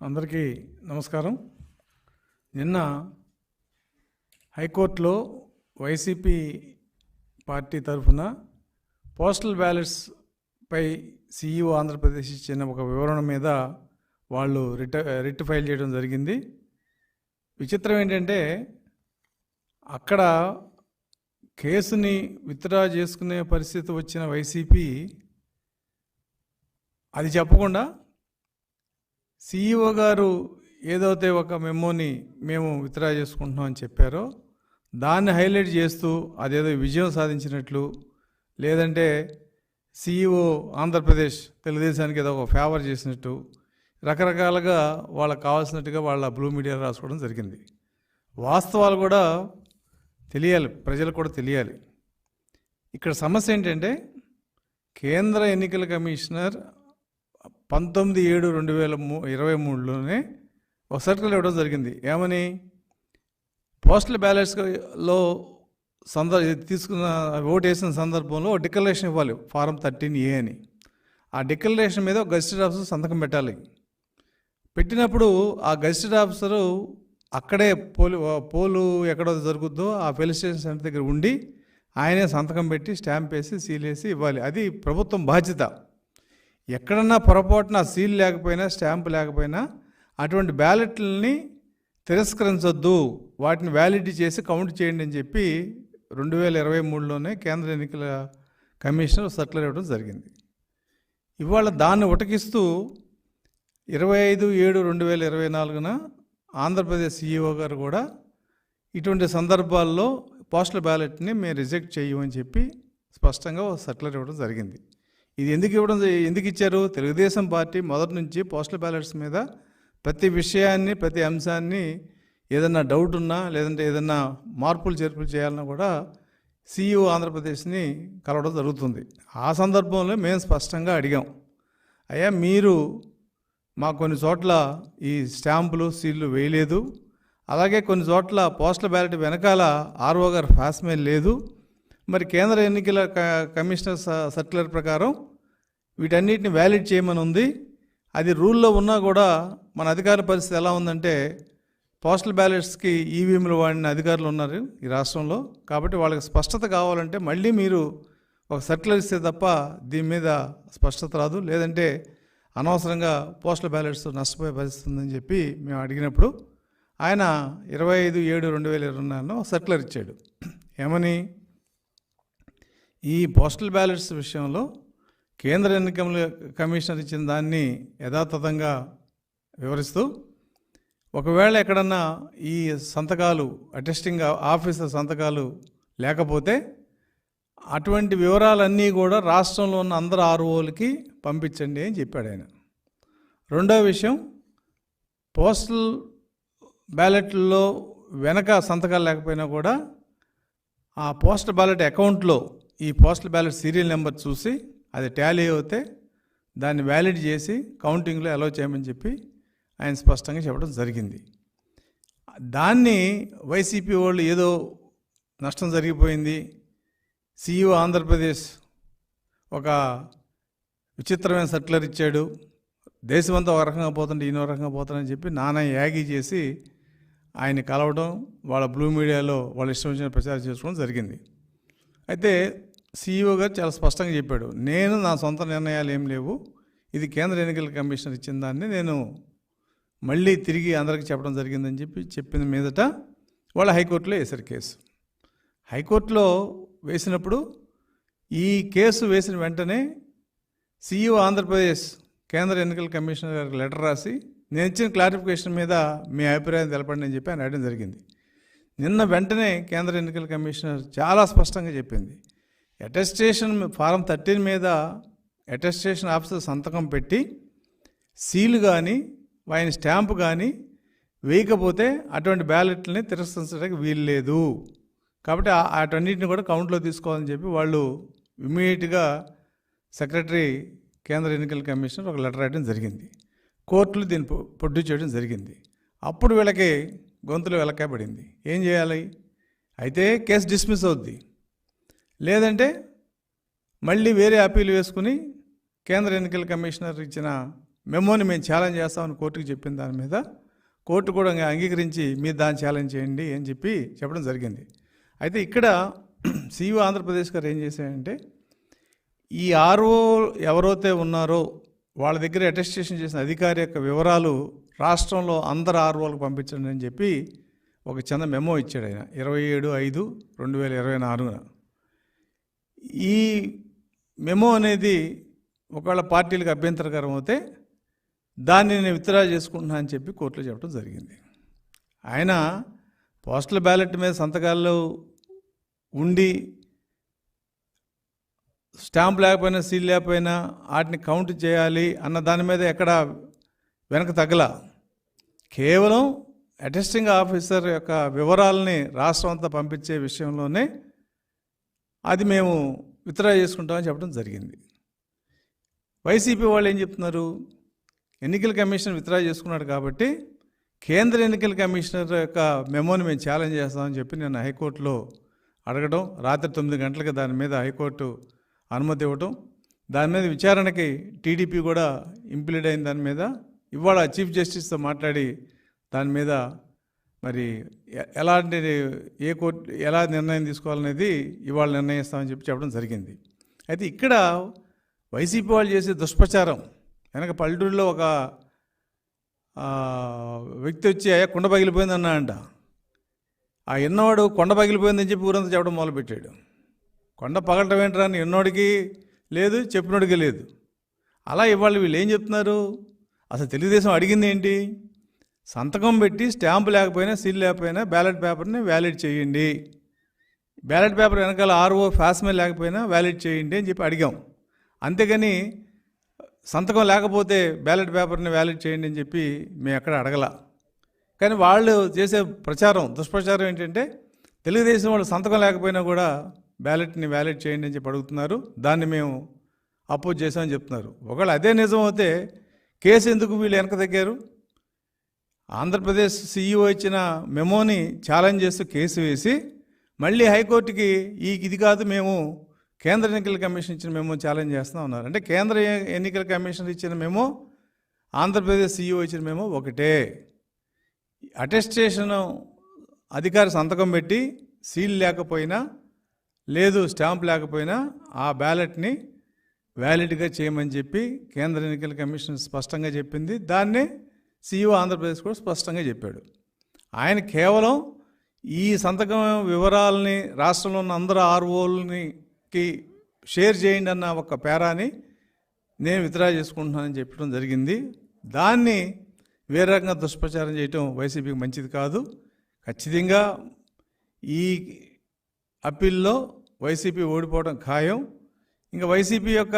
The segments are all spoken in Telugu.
అందరికీ నమస్కారం. నిన్న హైకోర్టులో వైసీపీ పార్టీ తరఫున పోస్టల్ బ్యాలెట్స్ పై సీఈఓ ఆంధ్రప్రదేశ్ ఇచ్చిన ఒక వివరణ మీద వాళ్ళు రిట రిట్ ఫైల్ చేయడం జరిగింది. విచిత్రం ఏంటంటే అక్కడ కేసుని విత్డ్రా చేసుకునే పరిస్థితి వచ్చిన వైసీపీ అది చెప్పకుండా సిఇఓ గారు ఏదైతే ఒక మెమోని మేము విత్డ్రా చేసుకుంటున్నాం అని చెప్పారో దాన్ని హైలైట్ చేస్తూ అదేదో విజయం సాధించినట్లు లేదంటే సిఇఓ ఆంధ్రప్రదేశ్ తెలుగుదేశానికి ఏదో ఒక ఫేవర్ చేసినట్టు రకరకాలుగా వాళ్ళకి కావాల్సినట్టుగా వాళ్ళ బ్లూ మీడియా రాసుకోవడం జరిగింది. వాస్తవాలు కూడా తెలియాలి ప్రజలకు కూడా తెలియాలి. ఇక్కడ సమస్య ఏంటంటే కేంద్ర ఎన్నికల కమిషనర్ పంతొమ్మిది ఏడు రెండు వేల మూ ఇరవై మూడులోనే ఒక సర్కిల్ ఇవ్వడం జరిగింది. ఏమని? పోస్టల్ బ్యాలెట్స్లో సందర్ తీసుకున్న ఓటు వేసిన సందర్భంలో డిక్లరేషన్ ఇవ్వాలి ఫారం థర్టీన్ ఏ అని. ఆ డిక్లరేషన్ మీద ఒక గజిస్టర్ ఆఫీసర్ సంతకం పెట్టాలి. పెట్టినప్పుడు ఆ గజిస్టర్ ఆఫీసరు అక్కడే పోలు పోలు ఎక్కడ జరుగుద్దో ఆ పోలీస్ స్టేషన్ సెంటర్ దగ్గర ఉండి ఆయనే సంతకం పెట్టి స్టాంప్ వేసి సీల్ వేసి ఇవ్వాలి. అది ప్రభుత్వం బాధ్యత. ఎక్కడన్నా పొరపాటున సీల్ లేకపోయినా స్టాంప్ లేకపోయినా అటువంటి బ్యాలెట్లని తిరస్కరించొద్దు. వాటిని వ్యాలిడిటీ చేసి కౌంట్ చేయండి అని చెప్పి రెండు వేల ఇరవై మూడులోనే కేంద్ర ఎన్నికల కమిషనర్ సర్కులర్ ఇవ్వడం జరిగింది. ఇవాళ దాన్ని ఉటకిస్తూ ఇరవై ఐదు ఏడు రెండు వేల ఇరవై నాలుగున ఆంధ్రప్రదేశ్ సీఈఓ గారు కూడా ఇటువంటి సందర్భాల్లో పోస్టల్ బ్యాలెట్ని మేము రిజెక్ట్ చేయమని చెప్పి స్పష్టంగా ఒక సర్కులర్ ఇవ్వడం జరిగింది. ఇది ఎందుకు ఇవ్వడం ఎందుకు ఇచ్చారు? తెలుగుదేశం పార్టీ మొదటి నుంచి పోస్టల్ బ్యాలెట్స్ మీద ప్రతి విషయాన్ని ప్రతి అంశాన్ని ఏదన్నా డౌట్ ఉన్నా లేదంటే ఏదన్నా మార్పులు చేర్పులు చేయాలన్నా కూడా సీఈఓ ఆంధ్రప్రదేశ్ని కలవడం జరుగుతుంది. ఆ సందర్భంలో మేము స్పష్టంగా అడిగాం. అయ్యా మీరు మా కొన్ని చోట్ల ఈ స్టాంపులు సీళ్ళు వేయలేదు. అలాగే కొన్ని చోట్ల పోస్టల్ బ్యాలెట్ వెనకాల ఆర్ఓ గారు ఫాస్మేల్ లేదు. మరి కేంద్ర ఎన్నికల క- కమిషనర్ స- సర్క్యులర్ ప్రకారం వీటన్నిటిని వ్యాలిడ్ చేయమని ఉంది. అది రూల్లో ఉన్నా కూడా మన అధికార పరిస్థితి ఎలా ఉందంటే పోస్టల్ బ్యాలెట్స్కి ఈవీఎంలు వాడిన అధికారులు ఉన్నారు ఈ రాష్ట్రంలో. కాబట్టి వాళ్ళకి స్పష్టత కావాలంటే మళ్ళీ మీరు ఒక సర్క్యులర్ ఇస్తే తప్ప దీని మీద స్పష్టత రాదు. లేదంటే అనవసరంగా పోస్టల్ బ్యాలెట్స్ నష్టపోయే పరిస్థితి ఉందని చెప్పి మేము అడిగినప్పుడు ఆయన ఇరవై ఐదు ఏడు రెండు వేల ఇరవై నాలుగులో సర్క్యులర్ ఇచ్చాడు. ఏమని? ఈ పోస్టల్ బ్యాలెట్స్ విషయంలో కేంద్ర ఎన్నికల కమిషనర్ ఇచ్చిన దాన్ని యథాతథంగా వివరిస్తూ ఒకవేళ ఎక్కడన్నా ఈ సంతకాలు అటెస్టింగ్ ఆఫీసర్ సంతకాలు లేకపోతే అటువంటి వివరాలన్నీ కూడా రాష్ట్రంలో ఉన్న అందరు ఆర్ఓలకి పంపించండి అని చెప్పాడు ఆయన. రెండో విషయం పోస్టల్ బ్యాలెట్లో వెనక సంతకాలు లేకపోయినా కూడా ఆ పోస్టల్ బ్యాలెట్ అకౌంట్లో ఈ పోస్టల్ బ్యాలెట్ సీరియల్ నెంబర్ చూసి అది టాలీ అవుతే దాన్ని వ్యాలిడ్ చేసి కౌంటింగ్లో అలౌ చేయమని చెప్పి ఆయన స్పష్టంగా చెప్పడం జరిగింది. దాన్ని వైసీపీ వాళ్ళు ఏదో నష్టం జరిగిపోయింది. సీఈఓ ఆంధ్రప్రదేశ్ ఒక విచిత్రమైన సర్క్యులర్ ఇచ్చాడు. దేశమంతా ఒక రకంగా పోతుంటే ఈయన ఒక రకంగా పోతానని చెప్పి నానా యాగి చేసి ఆయన కలవడం వాళ్ళ బ్లూ మీడియాలో వాళ్ళ ఇష్టం వచ్చిన ప్రచారం చేసుకోవడం జరిగింది. అయితే సీఈఓ గారు చాలా స్పష్టంగా చెప్పాడు నేను నా సొంత నిర్ణయాలు ఏం లేవు. ఇది కేంద్ర ఎన్నికల కమిషనర్ ఇచ్చిన దాన్ని నేను మళ్ళీ తిరిగి అందరికి చెప్పడం జరిగిందని చెప్పి చెప్పిన మీదట వాళ్ళ హైకోర్టులో వేశారు కేసు. హైకోర్టులో వేసినప్పుడు ఈ కేసు వేసిన వెంటనే సీఈఓ ఆంధ్రప్రదేశ్ కేంద్ర ఎన్నికల కమిషనర్ గారికి లెటర్ రాసి నేను ఇచ్చిన క్లారిఫికేషన్ మీద మీ అభిప్రాయం తెలపండి అని చెప్పి ఆయన అడగడం జరిగింది. నిన్న వెంటనే కేంద్ర ఎన్నికల కమిషనర్ చాలా స్పష్టంగా చెప్పింది అటెస్టేషన్ ఫారం థర్టీన్ మీద అటెస్టేషన్ ఆఫీసర్ సంతకం పెట్టి సీలు కానీ ఆయన స్టాంపు కానీ వేయకపోతే అటువంటి బ్యాలెట్లని తిరస్కరించడానికి వీల్లేదు కాబట్టి ఆ- కూడా కౌంట్లో తీసుకోవాలని చెప్పి వాళ్ళు ఇమీడియట్గా సెక్రటరీ కేంద్ర ఎన్నికల కమిషనర్ ఒక లెటర్ రాయడం జరిగింది. కోర్టులు దీన్ని ప్రొ- ప్రొడ్యూస్ చేయడం జరిగింది. అప్పుడు వీళ్ళకి గొంతులు వెలకాబడింది. ఏం చేయాలి? అయితే కేసు డిస్మిస్ అవుద్ది. లేదంటే మళ్ళీ వేరే అప్పీల్ వేసుకుని కేంద్ర ఎన్నికల కమిషనర్ ఇచ్చిన మెమోని మేము ఛాలెంజ్ చేస్తామని కోర్టుకి చెప్పిన దాని మీద కోర్టు కూడా అంగీకరించి మీరు దాన్ని ఛాలెంజ్ చేయండి అని చెప్పి చెప్పడం జరిగింది. అయితే ఇక్కడ సిఇఓ ఆంధ్రప్రదేశ్ గారు ఏం చేశారంటే ఈ ఆర్ఓ ఎవరైతే ఉన్నారో వాళ్ళ దగ్గర అటెస్టేషన్ చేసిన అధికారి యొక్క వివరాలు రాష్ట్రంలో అందరు ఆర్ఓలకు పంపించండి అని చెప్పి ఒక చిన్న మెమో ఇచ్చాడు ఆయన. ఇరవై ఏడు ఐదు రెండు వేల ఇరవై నాలుగున. ఈ మెమో అనేది ఒకవేళ పార్టీలకు అభ్యంతరకరం అయితే దాన్ని నేను విత్డ్రా చేసుకుంటున్నా అని చెప్పి కోర్టులో చెప్పడం జరిగింది. ఆయన పోస్టల్ బ్యాలెట్ మీద సంతకాల్లో ఉండి స్టాంప్ లేకపోయినా సీల్ లేకపోయినా వాటిని కౌంట్ చేయాలి అన్న దాని మీద ఎక్కడ వెనక తగ్గల కేవలం అటెస్టింగ్ ఆఫీసర్ యొక్క వివరాలని రాష్ట్రం అంతా పంపించే విషయంలోనే అది మేము విత్డ్రా చేసుకుంటామని చెప్పడం జరిగింది. వైసీపీ వాళ్ళు ఏం చెప్తున్నారు? ఎన్నికల కమిషన్ విత్డ్రా చేసుకున్నాడు కాబట్టి కేంద్ర ఎన్నికల కమిషనర్ యొక్క మెమోని మేము ఛాలెంజ్ చేస్తామని చెప్పి నేను హైకోర్టులో అడగడం రాత్రి తొమ్మిది గంటలకి దాని మీద హైకోర్టు అనుమతి ఇవ్వటం దాని మీద విచారణకి టీడీపీ కూడా ఇంప్లీడ్ అయిన దాని మీద ఇవాళ చీఫ్ జస్టిస్తో మాట్లాడి దాని మీద మరి ఎలాంటి ఏ కోర్టు ఎలా నిర్ణయం తీసుకోవాలనేది ఇవాళ నిర్ణయిస్తామని చెప్పి చెప్పడం జరిగింది. అయితే ఇక్కడ వైసీపీ వాళ్ళు చేసే దుష్ప్రచారం వెనక పల్లెటూరులో ఒక వ్యక్తి వచ్చి అయ్యా కుండ పగిలిపోయింది అన్నా అంట. ఆ ఎన్నోడు కొండ పగిలిపోయిందని చెప్పి ఊరంతా చెప్పడం మొదలుపెట్టాడు. కొండ పగలటం ఏంట్రా అని ఎన్నోడికి లేదు చెప్పినోడికి లేదు. అలా ఇవాళ వీళ్ళు ఏం చెప్తున్నారు? అసలు తెలుగుదేశం అడిగింది ఏంటి? సంతకం పెట్టి స్టాంపు లేకపోయినా సీల్ లేకపోయినా బ్యాలెట్ పేపర్ని వ్యాలిడ్ చేయండి. బ్యాలెట్ పేపర్ వెనకాల ఆర్ఓ ఫాస్మే లేకపోయినా వ్యాలిడ్ చేయండి అని చెప్పి అడిగాం. అంతేగాని సంతకం లేకపోతే బ్యాలెట్ పేపర్ని వ్యాలిడ్ చేయండి అని చెప్పి మేము ఎక్కడ అడగల. కానీ వాళ్ళు చేసే ప్రచారం దుష్ప్రచారం ఏంటంటే తెలుగుదేశం వాళ్ళు సంతకం లేకపోయినా కూడా బ్యాలెట్ని వ్యాలిడ్ చేయండి అని చెప్పి అడుగుతున్నారు. దాన్ని మేము అపోజ్ చేసామని చెప్తున్నారు. ఒకవేళ అదే నిజం అయితే కేసు ఎందుకు వీళ్ళు వెనక తగ్గారు? ఆంధ్రప్రదేశ్ సీఈఓ ఇచ్చిన మెమోని ఛాలెంజ్ చేస్తూ కేసు వేసి మళ్ళీ హైకోర్టుకి ఈ ఇది కాదు మేము కేంద్ర ఎన్నికల కమిషన్ ఇచ్చిన మెమో ఛాలెంజ్ చేస్తూ ఉన్నారు అంటే కేంద్ర ఎన్నికల కమిషన్ ఇచ్చిన మెమో ఆంధ్రప్రదేశ్ సీఈఓ ఇచ్చిన మెమో ఒకటే. అటెస్టేషన్ అధికారి సంతకం పెట్టి సీల్ లేకపోయినా లేదు స్టాంప్ లేకపోయినా ఆ బ్యాలెట్ని వ్యాలిడ్గా చేయమని చెప్పి కేంద్ర ఎన్నికల కమిషన్ స్పష్టంగా చెప్పింది. దాన్ని సీఈఓ ఆంధ్రప్రదేశ్ కూడా స్పష్టంగా చెప్పాడు. ఆయన కేవలం ఈ సంతకం వివరాలని రాష్ట్రంలో ఉన్న అందరు ఆర్ఓలకి షేర్ చేయండి అన్న ఒక పేరాని నేను విత్డ్రా చేసుకుంటున్నానని చెప్పడం జరిగింది. దాన్ని వేరే రకంగా దుష్ప్రచారం చేయటం వైసీపీకి మంచిది కాదు. ఖచ్చితంగా ఈ అప్పీల్లో వైసీపీ ఓడిపోవడం ఖాయం. ఇంకా వైసీపీ యొక్క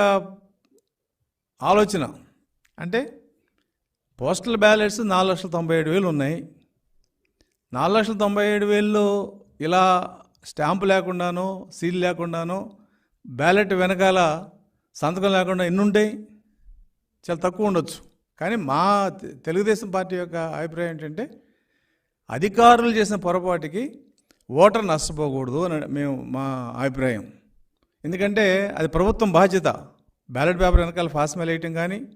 ఆలోచన అంటే పోస్టల్ బ్యాలెట్స్ నాలుగు లక్షల తొంభై ఏడు వేలు ఉన్నాయి. నాలుగు లక్షల తొంభై ఏడు వేల్లో ఇలా స్టాంపు లేకుండానో సీల్ లేకుండానో బ్యాలెట్ వెనకాల సంతకం లేకుండా ఎన్ని ఉంటాయి చాలా తక్కువ ఉండొచ్చు. కానీ మా తెలుగుదేశం పార్టీ యొక్క అభిప్రాయం ఏంటంటే అధికారులు చేసిన పొరపాటుకి ఓటర్ నష్టపోకూడదు అని మేము మా అభిప్రాయం. ఎందుకంటే అది ప్రభుత్వం బాధ్యత. బ్యాలెట్ పేపర్ వెనకాల ఫాస్మెల్ వేయటం కానీ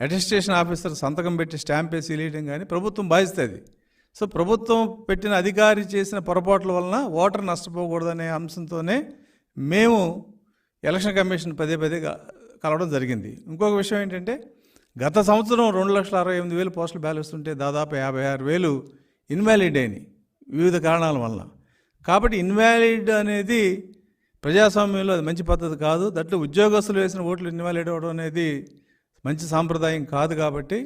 అటెస్టేషన్ ఆఫీసర్ సంతకం పెట్టి స్టాంప్ వేసి వేయటం కానీ ప్రభుత్వం బాధ్యత అది సో ప్రభుత్వం పెట్టిన అధికారి చేసిన పొరపాట్ల వలన ఓటర్ నష్టపోకూడదనే అంశంతోనే మేము ఎలక్షన్ కమిషన్ పదే పదే కలవడం జరిగింది. ఇంకొక విషయం ఏంటంటే గత సంవత్సరం రెండు లక్షల అరవై ఎనిమిది వేలు పోస్టల్ బ్యాలెన్స్ ఉంటే దాదాపు యాభై ఆరు వేలు ఇన్వాలిడ్ అయినాయి వివిధ కారణాల వలన. కాబట్టి ఇన్వాలిడ్ అనేది ప్రజాస్వామ్యంలో అది మంచి పద్ధతి కాదు. దట్లు ఉద్యోగస్తులు వేసిన ఓట్లు ఇన్వాలిడ్ అవ్వడం అనేది మంచి సాంప్రదాయం కాదు కాబట్టి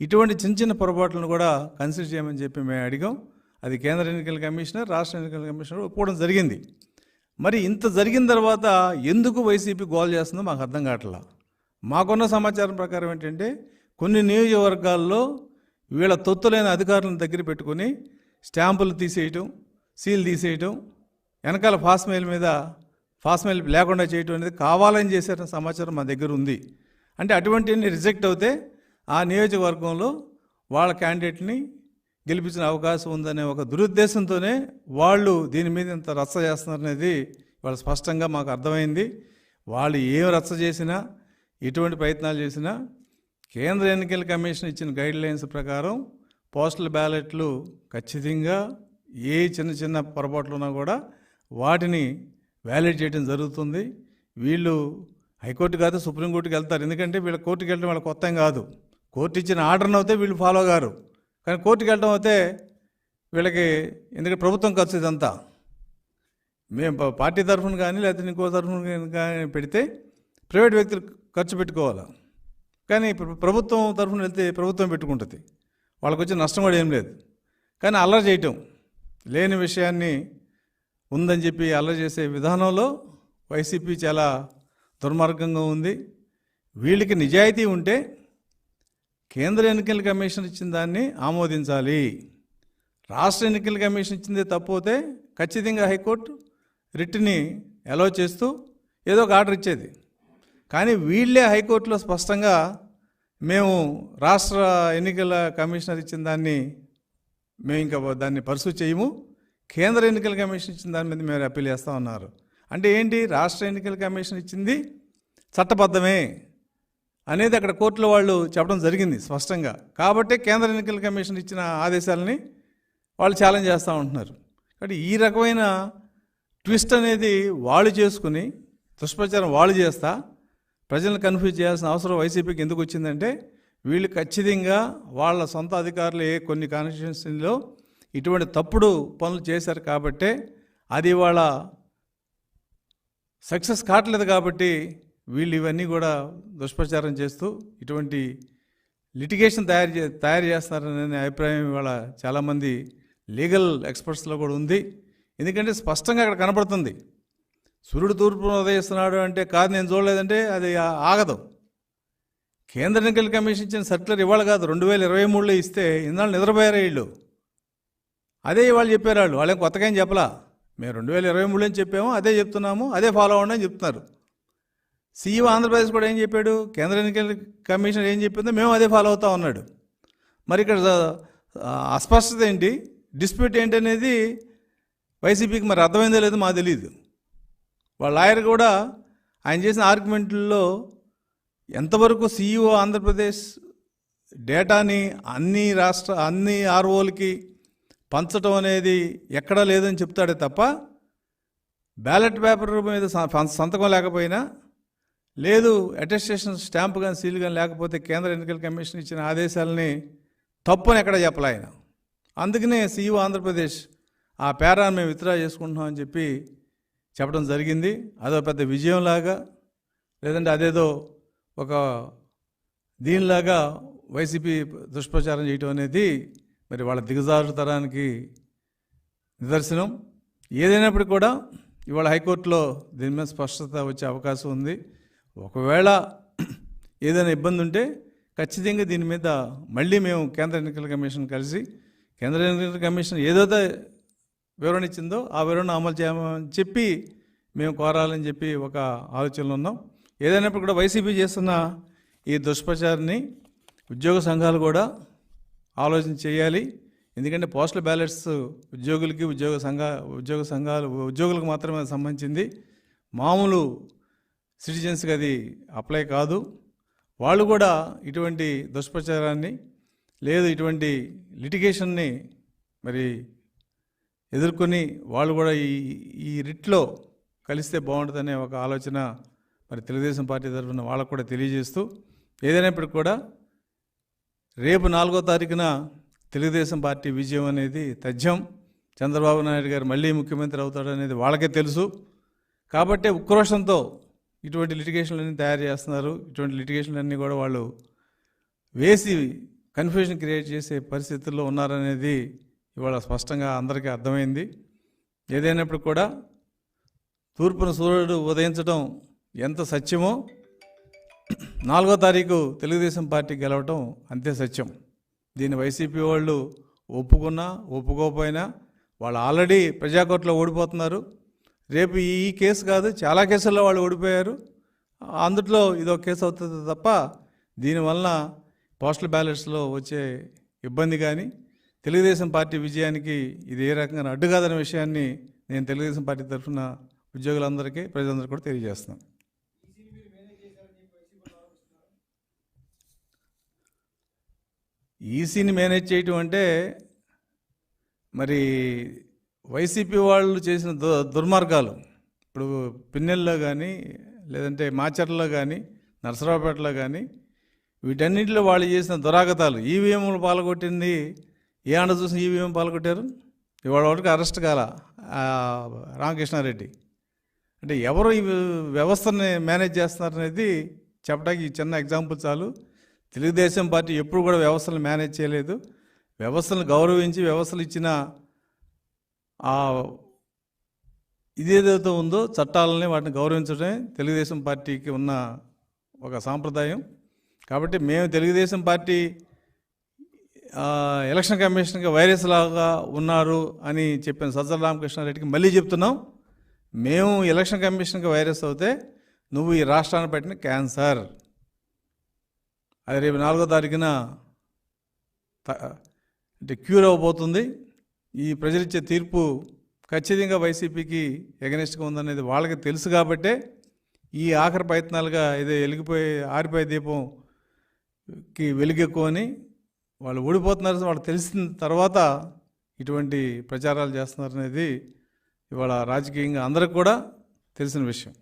ఇటువంటి చిన్న చిన్న పొరపాట్లను కూడా కన్సిడర్ చేయమని చెప్పి మేము అడిగాం. అది కేంద్ర ఎన్నికల కమిషనర్ రాష్ట్ర ఎన్నికల కమిషనర్ ఒప్పుకోవడం జరిగింది. మరి ఇంత జరిగిన తర్వాత ఎందుకు వైసీపీ గోల్ చేస్తుందో మాకు అర్థం కావట్లా? మాకున్న సమాచారం ప్రకారం ఏంటంటే కొన్ని నియోజకవర్గాల్లో వీళ్ళ తొత్తులైన అధికారులను దగ్గర పెట్టుకొని స్టాంపులు తీసేయటం సీల్ తీసేయటం వెనకాల ఫాస్మెయిల్ మీద ఫాస్మెయిల్ లేకుండా చేయటం అనేది కావాలని చేశారన్న సమాచారం మా దగ్గర ఉంది. అంటే అటువంటివన్నీ రిజెక్ట్ అవుతే ఆ నియోజకవర్గంలో వాళ్ళ క్యాండిడేట్ని గెలిపించిన అవకాశం ఉందనే ఒక దురుద్దేశంతోనే వాళ్ళు దీని మీద ఇంత రచ్చ చేస్తున్నారనేది వాళ్ళు స్పష్టంగా మాకు అర్థమైంది. వాళ్ళు ఏం రచ్చ చేసినా ఎటువంటి ప్రయత్నాలు చేసినా కేంద్ర ఎన్నికల కమిషన్ ఇచ్చిన గైడ్ లైన్స్ ప్రకారం పోస్టల్ బ్యాలెట్లు ఖచ్చితంగా ఏ చిన్న చిన్న పొరపాట్లు ఉన్నా కూడా వాటిని వ్యాలిడ్ చేయడం జరుగుతుంది. వీళ్ళు హైకోర్టు కాదు సుప్రీంకోర్టుకి వెళ్తారు. ఎందుకంటే వీళ్ళ కోర్టుకి వెళ్ళడం వాళ్ళ కొత్త కాదు. కోర్టు ఇచ్చిన ఆర్డర్ని అయితే వీళ్ళు ఫాలో గారు. కానీ కోర్టుకి వెళ్ళడం అయితే వీళ్ళకి ఎందుకంటే ప్రభుత్వం ఖర్చు ఇదంతా. మేము పార్టీ తరఫున కానీ లేకపోతే ఇంకో తరఫున కానీ పెడితే ప్రైవేట్ వ్యక్తులు ఖర్చు పెట్టుకోవాలి. కానీ ప్రభుత్వం తరఫున వెళ్తే ప్రభుత్వం పెట్టుకుంటుంది. వాళ్ళకి వచ్చే నష్టం కూడా ఏం లేదు. కానీ అల్లరి చేయటం లేని విషయాన్ని ఉందని చెప్పి అల్లరి చేసే విధానంలో వైసీపీ చాలా దుర్మార్గంగా ఉంది. వీళ్ళకి నిజాయితీ ఉంటే కేంద్ర ఎన్నికల కమిషన్ ఇచ్చిన దాన్ని ఆమోదించాలి. రాష్ట్ర ఎన్నికల కమిషన్ ఇచ్చిందే తప్పోతే ఖచ్చితంగా హైకోర్టు రిట్ని అలో చేస్తూ ఏదో ఒక ఆర్డర్ ఇచ్చేది. కానీ వీళ్ళే హైకోర్టులో స్పష్టంగా మేము రాష్ట్ర ఎన్నికల కమిషనర్ ఇచ్చిన దాన్ని మేము ఇంకా దాన్ని పర్సూ చేయము. కేంద్ర ఎన్నికల కమిషన్ ఇచ్చిన దాని మీద మేము అప్పీల్ చేస్తా ఉన్నారు. అంటే ఏంటి? రాష్ట్ర ఎన్నికల కమిషన్ ఇచ్చింది చట్టబద్ధమే అనేది అక్కడ కోర్టులో వాళ్ళు చెప్పడం జరిగింది స్పష్టంగా. కాబట్టే కేంద్ర ఎన్నికల కమిషన్ ఇచ్చిన ఆదేశాలని వాళ్ళు ఛాలెంజ్ చేస్తూ ఉంటున్నారు. కాబట్టి ఈ రకమైన ట్విస్ట్ అనేది వాళ్ళు చేసుకుని దుష్ప్రచారం వాళ్ళు చేస్తా ప్రజలను కన్ఫ్యూజ్ చేయాల్సిన అవసరం వైసీపీకి ఎందుకు వచ్చిందంటే వీళ్ళు ఖచ్చితంగా వాళ్ళ సొంత అధికారులు ఏ కొన్ని కాన్స్టిట్యున్సీలో ఇటువంటి తప్పుడు పనులు చేశారు కాబట్టే అది వాళ్ళ సక్సెస్ కావట్లేదు కాబట్టి వీళ్ళు ఇవన్నీ కూడా దుష్ప్రచారం చేస్తూ ఇటువంటి లిటిగేషన్ తయారు చే తయారు చేస్తున్నారనే అభిప్రాయం ఇవాళ చాలామంది లీగల్ ఎక్స్పర్ట్స్లో కూడా ఉంది. ఎందుకంటే స్పష్టంగా అక్కడ కనపడుతుంది సూర్యుడు తూర్పును ఉదయిస్తున్నాడు అంటే కాదు నేను చూడలేదంటే అది ఆగదు. కేంద్ర ఎన్నికల కమిషన్ ఇచ్చిన సర్టిలర్ ఇవాళ కాదు రెండు వేల ఇరవై మూడులో ఇస్తే ఇన్నాళ్ళు నిద్రపోయారు వీళ్ళు. అదే ఇవాళ చెప్పారు వాళ్ళు. వాళ్ళేం కొత్తగా ఏం చెప్పలా? మేము రెండు వేల ఇరవై మూడులో చెప్పాము అదే చెప్తున్నాము అదే ఫాలో అవ్వండి అని చెప్తున్నారు. సీఈఓ ఆంధ్రప్రదేశ్ కూడా ఏం చెప్పాడు? కేంద్ర ఎన్నికల కమిషన్ ఏం చెప్పిందో మేము అదే ఫాలో అవుతా ఉన్నాడు. మరి ఇక్కడ అస్పష్టత ఏంటి? డిస్ప్యూట్ ఏంటి అనేది వైసీపీకి మరి అర్థమైందో లేదో మాకు తెలియదు వాళ్ళ లాయర్ కూడా ఆయన చేసిన ఆర్గ్యుమెంట్లో ఎంతవరకు సీఈఓ ఆంధ్రప్రదేశ్ డేటాని అన్ని రాష్ట్ర అన్ని ఆర్ఓలకి పంచటం అనేది ఎక్కడా లేదని చెప్తాడే తప్ప బ్యాలెట్ పేపర్ మీద సంతకం లేకపోయినా లేదు అటెస్టేషన్ స్టాంప్ కానీ సీల్ కానీ లేకపోతే కేంద్ర ఎన్నికల కమిషన్ ఇచ్చిన ఆదేశాలని తప్పని ఎక్కడ చెప్పలే ఆయన. అందుకనే సీఈఓ ఆంధ్రప్రదేశ్ ఆ పేరాన్ని మేము విత్డ్రా చేసుకుంటున్నామని చెప్పి చెప్పడం జరిగింది. అదో పెద్ద విజయంలాగా లేదంటే అదేదో ఒక దీనిలాగా వైసీపీ దుష్ప్రచారం చేయటం అనేది మరి వాళ్ళ దిగజారు తరానికి నిదర్శనం. ఏదైనప్పటికీ కూడా ఇవాళ హైకోర్టులో దీని మీద స్పష్టత వచ్చే అవకాశం ఉంది. ఒకవేళ ఏదైనా ఇబ్బంది ఉంటే ఖచ్చితంగా దీని మీద మళ్ళీ మేము కేంద్ర ఎన్నికల కమిషన్ కలిసి కేంద్ర ఎన్నికల కమిషన్ ఏదైతే వివరణ ఇచ్చిందో ఆ వివరణ అమలు చేయమని చెప్పి మేము కోరాలని చెప్పి ఒక ఆలోచనలో ఉన్నాం. ఏదైనప్పుడు కూడా వైసీపీ చేస్తున్న ఈ దుష్ప్రచారాన్ని ఉద్యోగ సంఘాలు కూడా ఆలోచన చేయాలి. ఎందుకంటే పోస్టల్ బ్యాలెట్స్ ఉద్యోగులకి ఉద్యోగ సంఘ ఉద్యోగ సంఘాలు ఉద్యోగులకు మాత్రమే సంబంధించింది. మామూలు సిటిజన్స్కి అది అప్లై కాదు. వాళ్ళు కూడా ఇటువంటి దుష్ప్రచారాన్ని లేదు ఇటువంటి లిటిగేషన్ని మరి ఎదుర్కొని వాళ్ళు కూడా ఈ ఈ రిట్లో కలిస్తే బాగుంటుందనే ఒక ఆలోచన మరి తెలుగుదేశం పార్టీ తరఫున వాళ్ళకు కూడా తెలియజేస్తూ ఏదైనప్పటికీ కూడా రేపు నాలుగో తారీఖున తెలుగుదేశం పార్టీ విజయం అనేది తథ్యం. చంద్రబాబు నాయుడు గారు మళ్ళీ ముఖ్యమంత్రి అవుతాడు అనేది వాళ్ళకే తెలుసు. కాబట్టే ఉక్రోషంతో ఇటువంటి లిటిగేషన్లన్నీ తయారు చేస్తున్నారు. ఇటువంటి లిటిగేషన్లన్నీ కూడా వాళ్ళు వేసి కన్ఫ్యూజన్ క్రియేట్ చేసే పరిస్థితుల్లో ఉన్నారనేది ఇవాళ స్పష్టంగా అందరికీ అర్థమైంది. ఏదైనప్పుడు కూడా తూర్పున సూర్యుడు ఉదయించడం ఎంత సత్యమో నాలుగో తారీఖు తెలుగుదేశం పార్టీ గెలవటం అంతే సత్యం. దీన్ని వైసీపీ వాళ్ళు ఒప్పుకున్నా ఒప్పుకోకపోయినా వాళ్ళు ఆల్రెడీ ప్రజాకోర్టులో ఓడిపోతున్నారు. రేపు ఈ కేసు కాదు చాలా కేసుల్లో వాళ్ళు ఓడిపోయారు. అందుట్లో ఇదో కేసు అవుతుంది తప్ప దీనివల్ల పోస్టల్ బ్యాలెట్స్లో వచ్చే ఇబ్బంది కానీ తెలుగుదేశం పార్టీ విజయానికి ఇది ఏ రకంగా అడ్డు కాదనే విషయాన్ని నేను తెలుగుదేశం పార్టీ తరఫున ఉద్యోగులందరికీ ప్రజలందరికీ కూడా తెలియజేస్తున్నాను. ఈసీని మేనేజ్ చేయటం అంటే మరి వైసీపీ వాళ్ళు చేసిన దు దుర్మార్గాలు. ఇప్పుడు పిన్నెల్లో కానీ లేదంటే మాచర్లలో కానీ నరసరావుపేటలో కానీ వీటన్నిటిలో వాళ్ళు చేసిన దురాగతాలు. ఈవీఎంలు పాల్గొట్టింది ఏ ఆండ చూసి ఈవీఎం పాల్గొట్టారు? ఇవాళ వరకు అరెస్ట్ కాల రామకృష్ణారెడ్డి. అంటే ఎవరు ఈ వ్యవస్థని మేనేజ్ చేస్తున్నారనేది చెప్పడానికి ఈ చిన్న ఎగ్జాంపుల్ చాలు. తెలుగుదేశం పార్టీ ఎప్పుడు కూడా వ్యవస్థలు మేనేజ్ చేయలేదు. వ్యవస్థలను గౌరవించి వ్యవస్థలు ఇచ్చిన ఆ ఇదేదైతే ఉందో చట్టాలని వాటిని గౌరవించడమే తెలుగుదేశం పార్టీకి ఉన్న ఒక సాంప్రదాయం. కాబట్టి మేము తెలుగుదేశం పార్టీ ఎలక్షన్ కమిషన్కి వైరస్ లాగా ఉన్నారు అని చెప్పిన సజ్జల రామకృష్ణారెడ్డికి మళ్ళీ చెప్తున్నాం. మేము ఎలక్షన్ కమిషన్కి వైరస్ అవుతే నువ్వు ఈ రాష్ట్రాన్ని పెట్టిన క్యాన్సర్. అది రేపు నాలుగో తారీఖున త- అంటే క్యూర్ అవ్వబోతుంది ఈ ప్రజలిచ్చే తీర్పు ఖచ్చితంగా వైసీపీకి ఎగనెస్ట్గా ఉందనేది వాళ్ళకి తెలుసు కాబట్టే ఈ ఆఖరి ప్రయత్నాలుగా ఏదో వెలిగిపోయే ఆరిపోయే దీపంకి వెలుగెక్కువని వాళ్ళు ఓడిపోతున్నారు. వాళ్ళు తెలిసిన తర్వాత ఇటువంటి ప్రచారాలు చేస్తున్నారు అనేది ఇవాళ రాజకీయంగా అందరికి కూడా తెలిసిన విషయం.